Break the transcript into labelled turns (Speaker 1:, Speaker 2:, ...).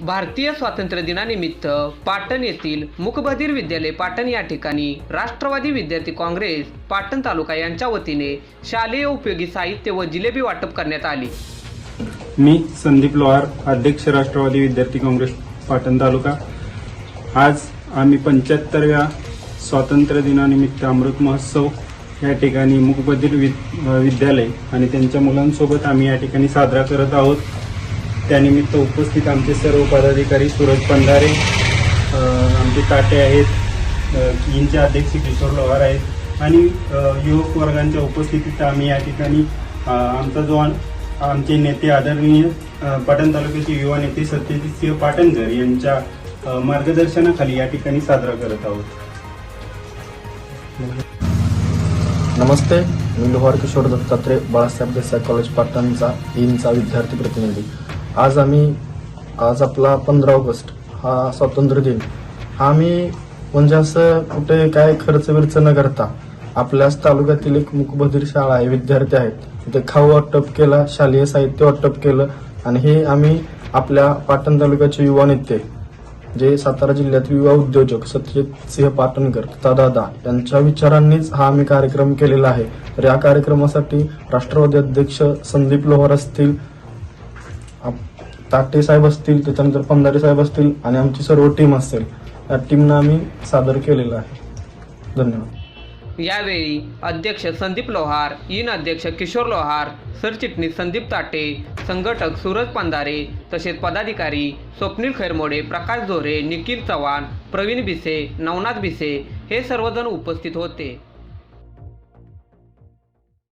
Speaker 1: भारतीय स्वातंत्र्य दिनानिमित्त पाटण येथील मुकबधीर विद्यालय पाटण या ठिकाणी राष्ट्रवादी विद्यार्थी काँग्रेस पाटण तालुका यांच्या वतीने शालेय उपयोगी साहित्य व जिलेबी वाटप करण्यात आली.
Speaker 2: मी संदीप लोहार अध्यक्ष राष्ट्रवादी विद्यार्थी काँग्रेस पाटण तालुका. आज आम्ही पंच्याहत्तरव्या स्वातंत्र्य दिनानिमित्त अमृत महोत्सव या ठिकाणी मुकबधीर विद्यालय आणि त्यांच्या मुलांसोबत आम्ही या ठिकाणी साजरा करत आहोत. त्यानिमित्त उपस्थित आमचे सर्व पदाधिकारी सूरज पंधारे आमचे काटे आहेत यांचे किंचे अध्यक्ष किशोर लोहार आहेत आणि युवक वर्गांच्या उपस्थितीत आम्ही या ठिकाणी आमचा जो आमचे नेते आदरणीय पाटण तालुक्याचे युवा नेते सत्यजित सिंह पाटणकर यांच्या मार्गदर्शनाखाली या ठिकाणी साजरा करत आहोत.
Speaker 3: नमस्ते मी लोहार किशोर दत्तात्रय बाळासाहेब देसाई कॉलेज पाटणचा इनचा विद्यार्थी प्रतिनिधी. आज आम्ही आज आपला पंधरा ऑगस्ट हा स्वातंत्र्य दिन. हा आम्ही म्हणजे असं कुठे काय खर्च बिर्च न करता आपल्याच तालुक्यातील एक मुकबधीर शाळा आहे विद्यार्थी आहेत. तिथे खाऊ वाटप केला शालेय साहित्य वाटप केलं आणि हे आम्ही आपल्या पाटण तालुक्याचे युवा नेते जे सातारा जिल्ह्यात युवा उद्योजक सत्यजित सिंह पाटणकर दादा यांच्या विचारांनीच हा आम्ही कार्यक्रम केलेला आहे. तर या कार्यक्रमासाठी राष्ट्रवादी अध्यक्ष संदीप लोहार असतील ताटे साहेब असतील त्याच्यानंतर पंधारे साहेब असतील आणि आमची सर्व टीम असेल या टीमनं आम्ही सादर केलेलं आहे. धन्यवाद.
Speaker 1: यावेळी अध्यक्ष संदीप लोहार इन अध्यक्ष किशोर लोहार सरचिटणीस संदीप ताटे संघटक सूरज पंधारे तसेच पदाधिकारी स्वप्नील खैरमोडे प्रकाश जोरे निखिल चव्हाण प्रवीण भिसे नवनाथ भिसे हे सर्वजण उपस्थित होते.